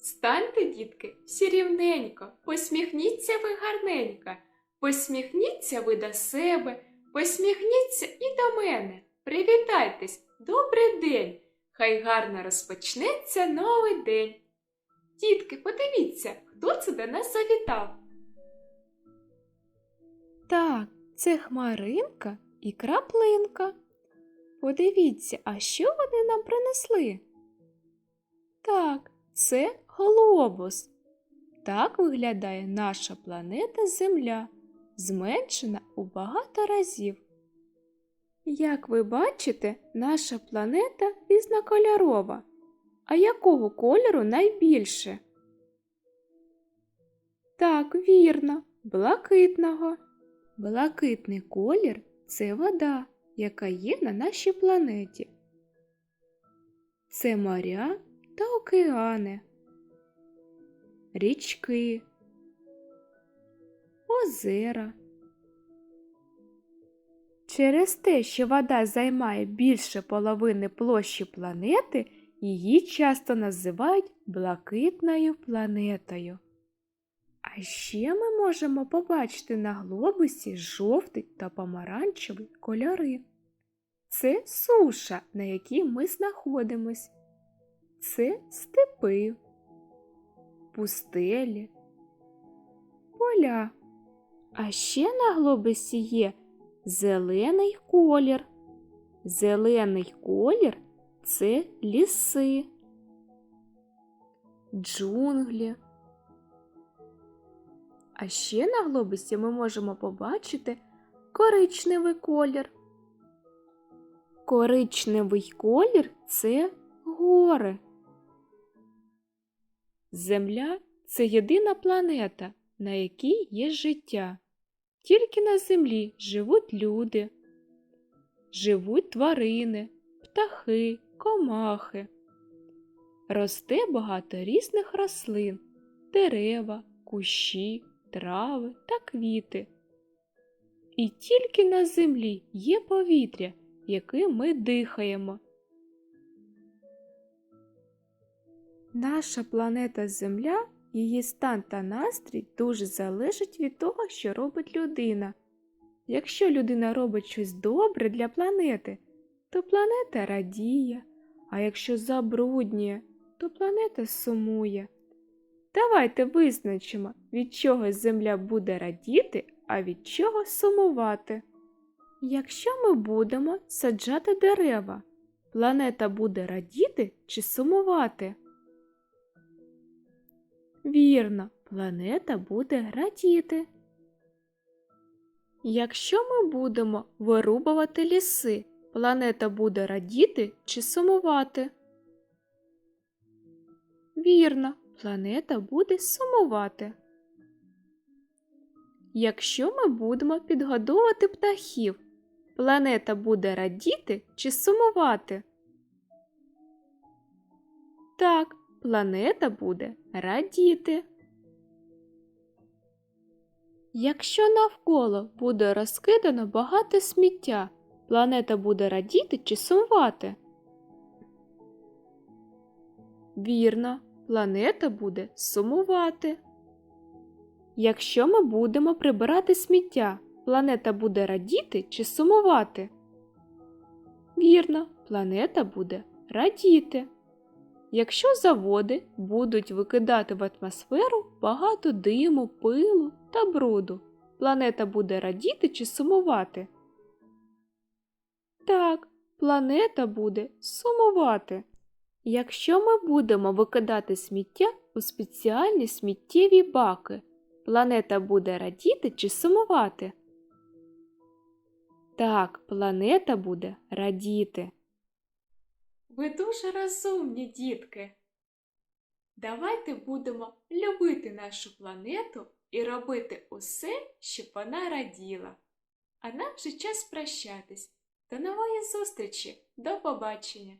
Станьте, дітки, всі рівненько, посміхніться ви гарненько, посміхніться ви до себе, посміхніться і до мене. Привітайтесь, добрий день! Хай гарно розпочнеться новий день. Дітки, подивіться, хто це до нас завітав. Так, це хмаринка і краплинка. Подивіться, а що вони нам принесли? Так, це глобус. Так виглядає наша планета Земля, зменшена у багато разів. Як ви бачите, наша планета різнокольорова. А якого кольору найбільше? Так, вірно, блакитного. Блакитний колір це вода, яка є на нашій планеті. Це моря та океани, річки, озера. Через те, що вода займає більше половини площі планети, її часто називають блакитною планетою. А ще ми можемо побачити на глобусі жовтий та помаранчевий кольори. Це суша, на якій ми знаходимось. Це степи, пустелі, поля. А ще на глобусі є зелений колір. Зелений колір це ліси, джунглі. А ще на глобусі ми можемо побачити коричневий колір. Коричневий колір це гори. Земля це єдина планета, на якій є життя. Тільки на землі живуть люди, живуть тварини, птахи, комахи. Росте багато різних рослин, дерева, кущі, трави та квіти. І тільки на землі є повітря, яким ми дихаємо. Наша планета Земля, її стан та настрій дуже залежать від того, що робить людина. Якщо людина робить щось добре для планети, то планета радіє, а якщо забруднює, то планета сумує. Давайте визначимо, від чого Земля буде радіти, а від чого сумувати. Якщо ми будемо саджати дерева, планета буде радіти чи сумувати? Вірно, планета буде радіти. Якщо ми будемо вирубувати ліси, планета буде радіти чи сумувати? Вірно, планета буде сумувати. Якщо ми будемо підгодовувати птахів, планета буде радіти чи сумувати? Так, планета буде радіти. Якщо навколо буде розкидано багато сміття, планета буде радіти чи сумувати? Вірно, планета буде сумувати. Якщо ми будемо прибирати сміття, планета буде радіти чи сумувати? Вірно, планета буде радіти. Якщо заводи будуть викидати в атмосферу багато диму, пилу та бруду, планета буде радіти чи сумувати? Так, планета буде сумувати. Якщо ми будемо викидати сміття у спеціальні сміттєві баки, планета буде радіти чи сумувати? Так, планета буде радіти. Ви дуже розумні, дітки. Давайте будемо любити нашу планету і робити усе, щоб вона раділа. А нам вже час прощатись. До нової зустрічі, до побачення!